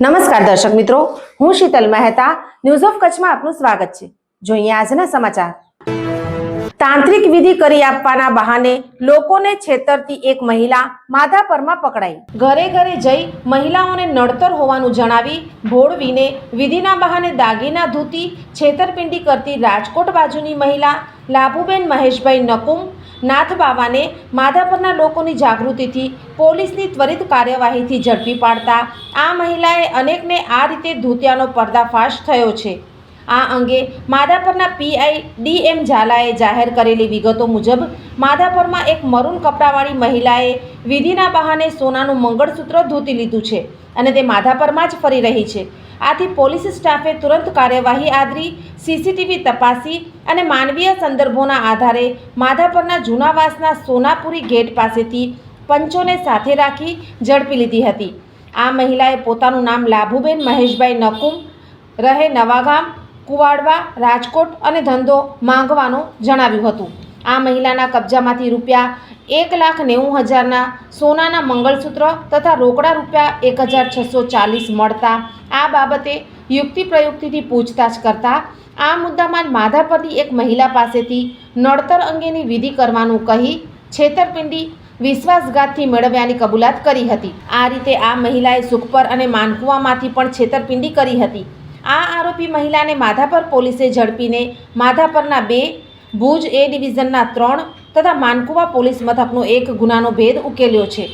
નમસ્કાર દર્શક મિત્રો, હું શીતલ મહેતા ન્યૂઝ ઓફ કચ્છમાં આપનું સ્વાગત છે. જોઈએ આજના સમાચાર. તાંત્રિક વિધિ કરી આપવાના બહાને લોકોને છેતરતી એક મહિલા માધાપરમાં પકડાઈ. ઘરે ઘરે જઈ મહિલાઓને નડતર હોવાનું જણાવી ભોળવીને વિધિના બહાને દાગીના ધૂતી છેતરપિંડી કરતી રાજકોટ બાજુની મહિલા લાભુબેન મહેશભાઈ નકુમ નાથ બાવાને માધાપરના લોકોની જાગૃતિથી પોલીસની ત્વરિત કાર્યવાહીથી ઝડપી પાડતા આ મહિલાએ અનેકને આ રીતે ધૂત્યાનો પર્દાફાશ થયો છે. આ અંગે માધાપરના પીઆઈ ડીએમ ઝાલાએ જાહેર કરેલી વિગતો મુજબ, માધાપરમાં એક મરૂન કપડાવાળી મહિલાએ વિધિના બહાને સોનાનું મંગળસૂત્ર ધોતી લીધું છે અને તે માધાપરમાં જ ફરી રહી છે. આથી પોલીસ સ્ટાફે તુરંત કાર્યવાહી આદરી, સીસીટીવી તપાસી અને માનવીય સંદર્ભોના આધારે માધાપરના જૂનાવાસના સોનાપુરી ગેટ પાસેથી પંચોને સાથે રાખી ઝડપી લીધી હતી. આ મહિલાએ પોતાનું નામ લાભુબેન મહેશભાઈ નકુમ, રહે નવાગામ કુવાડવા, રાજકોટ અને ધંધો માંગવાનું જણાવ્યું હતું. આ મહિલાના કબજામાંથી રૂપિયા એક લાખ નેવું હજારના સોનાના મંગળસૂત્ર તથા રોકડા રૂપિયા એક હજાર છસો ચાલીસ મળતા આ બાબતે યુક્તિ પ્રયુક્તિથી પૂછતાછ કરતા આ મુદ્દામાં માધાપરની એક મહિલા પાસેથી નડતર અંગેની વિધિ કરવાનું કહી છેતરપિંડી, વિશ્વાસઘાતથી મેળવ્યાની કબૂલાત કરી હતી. આ રીતે આ મહિલાએ સુખપર અને માનકુવામાંથી પણ છેતરપિંડી કરી હતી. આ આરોપી મહિલાને માધાપર પોલીસે ઝડપીને માધાપરના બે, ભુજ એ ડિવિઝનના ત્રણ તથા માનકુવા પોલીસ મથકનો એક ગુનાનો ભેદ ઉકેલ્યો છે.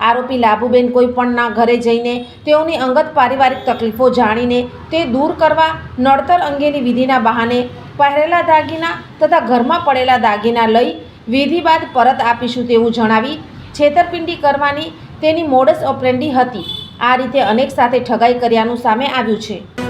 આરોપી લાભુબેન કોઈપણના ઘરે જઈને તેઓની અંગત પારિવારિક તકલીફો જાણીને તે દૂર કરવા નડતર અંગેની વિધિના બહાને પહેરેલા દાગીના તથા ઘરમાં પડેલા દાગીના લઈ વિધિ બાદ પરત આપીશું તેવું જણાવી છેતરપિંડી કરવાની તેની મોડસ ઓપરેન્ડી હતી. આ રીતે અનેક સાથે ઠગાઈ કર્યાનું સામે આવ્યું છે.